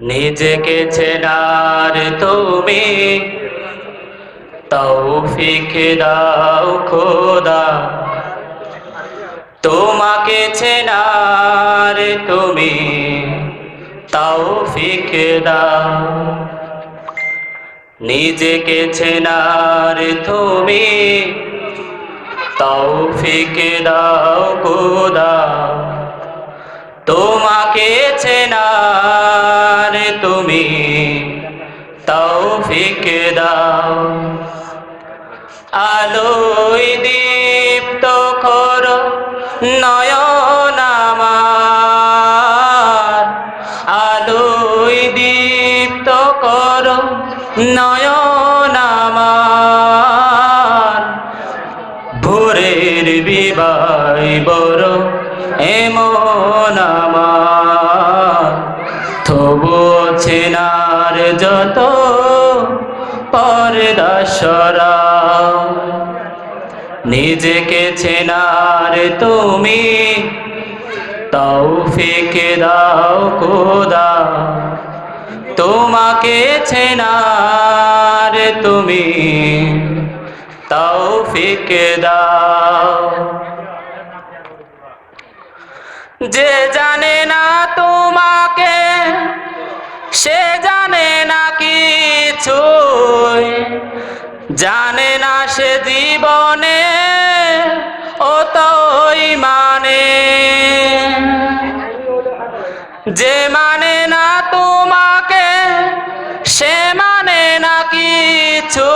নিজেকে চেনার তুমি তৌফিক দাও খোদা। তোমাকে চেনার তুমি তৌফিক দাও। নিজেকে চেনার তুমি তৌফিক দাও খোদা। তোমাকে চেনার তুমি তৌফিক দাও। আলোয় দীপ্ত কর নয়ন আমার। আলোয় দীপ্ত কর নয়ন আমার। ভোরের বিবাই বড় এমন যত পরদাসরা নিজেকে চেনার তুমি তাও ফেকে দাও কোদা তোমাকে চেনার তুমি তৌফিক দাও। যে জানে না তোমাকে সে জানে না কিছু জানে না সে জীবনে, ও তোই মানে। যে মানে না তোমাকে, সে মানে না কিছু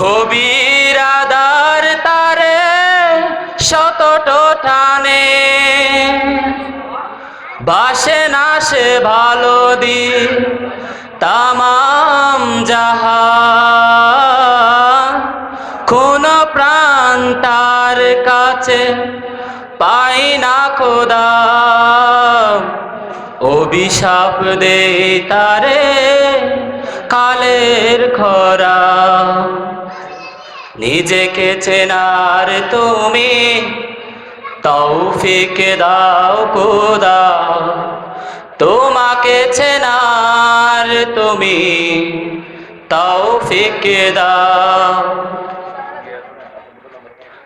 গভীর আদার তারে শত টানে। বাসে না সে ভালো দি তামাম যাহা কোন প্রাণ তার কাছে পাই না খোদা। অভিশাপ দে তারে কালের খরা। নিজেকে চেনার তুমি তৌফিক দাও কোদা তোমাকে চেনার তুমি তৌফিক দাও।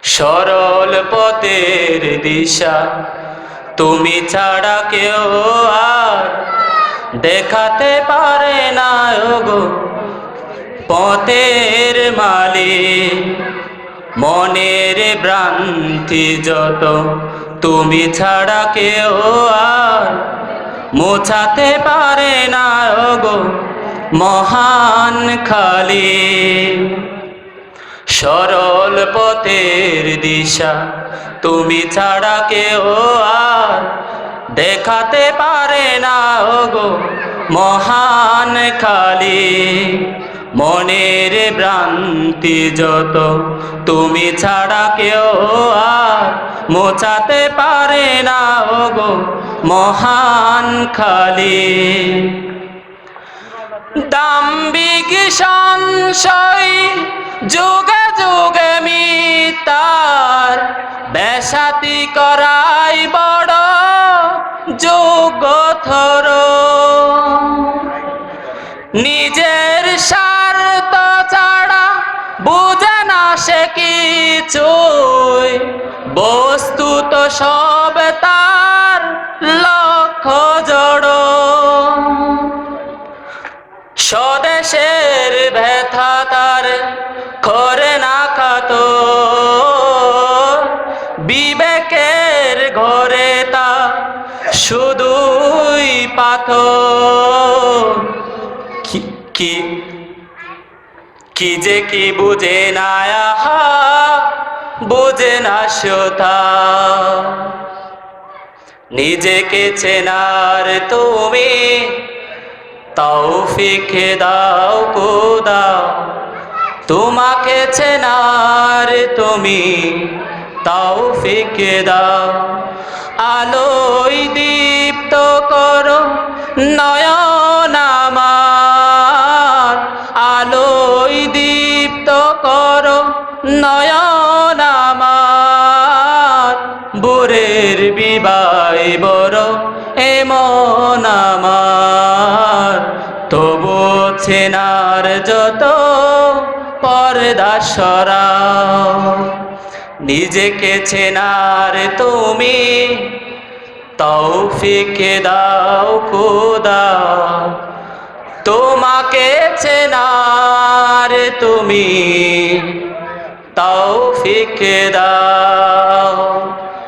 সরল পথের দিশা তুমি ছাড়া কেউ আর দেখাতে পারে না গো পথের মালিক মনের ভ্রান্তি যত, তুমি ছাড়া কেউ আর মোছাতে পারে না গো মহান খালি। সরল পথের দিশা, তুমি ছাড়া কেউ আর দেখাতে পারে না গো মহান খালি। মনের ভ্রান্তি যত তুমি ছাড়া কেউ আর মোছাতে পারে না গো মহান খালি দাম্বিক সংশয় যুগে যুগে মিতার বেসাতি করাই বড় যোগ্য থর কিছুই বস্তু তো সব তার লক্ষ্য জড়। স্বদেশের ব্যথা তার করে না খাত। বিবেকের ঘরে তা শুধুই পাথর কি কি যে কি বুঝে না আহা। বুঝে না শ্রোতা। নিজেকে চেনার তুমি তৌফিক দাও কোদা তোমাকে চেনার তুমি তৌফিক দাও। আলোয় দীপ্ত করো নয়ন আমার। আলোয় দীপ্ত করো নয়ন বড়, এ মন আমার। তবু চেনার যত পর্দা সরাও, নিজেকে চেনার তুমি তৌফিকে দাও, খোদা। তোমাকে চেনার তুমি তৌফিক দাও।